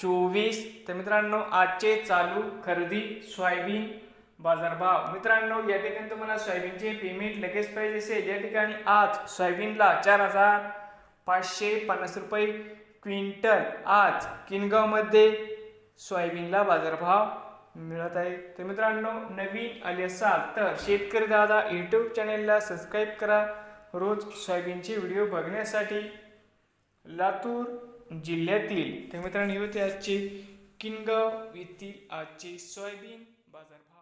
चोवीस. तर मित्रांनो आजचे चालू खरेदी सोयाबीन बाजारभाव. मित्रांनो या ठिकाणी तुम्हाला सोयाबीनचे पेमेंट लगेच पाहिजे असेल. या ठिकाणी आज सोयाबीनला चार हजार पाचशे पन्नास रुपये क्विंटल आज किनगावमध्ये सोयाबीनला बाजारभाव मिळत आहे. तर मित्रांनो नवीन आले असाल तर शेतकरी दादा यूट्यूब चॅनेलला सबस्क्राईब करा. रोज सोयाबीनचे व्हिडिओ बघण्यासाठी लातूर जिल्ह्यातील तर मित्रांनो आजचे किनगाव येथील आजचे सोयाबीन बाजारभाव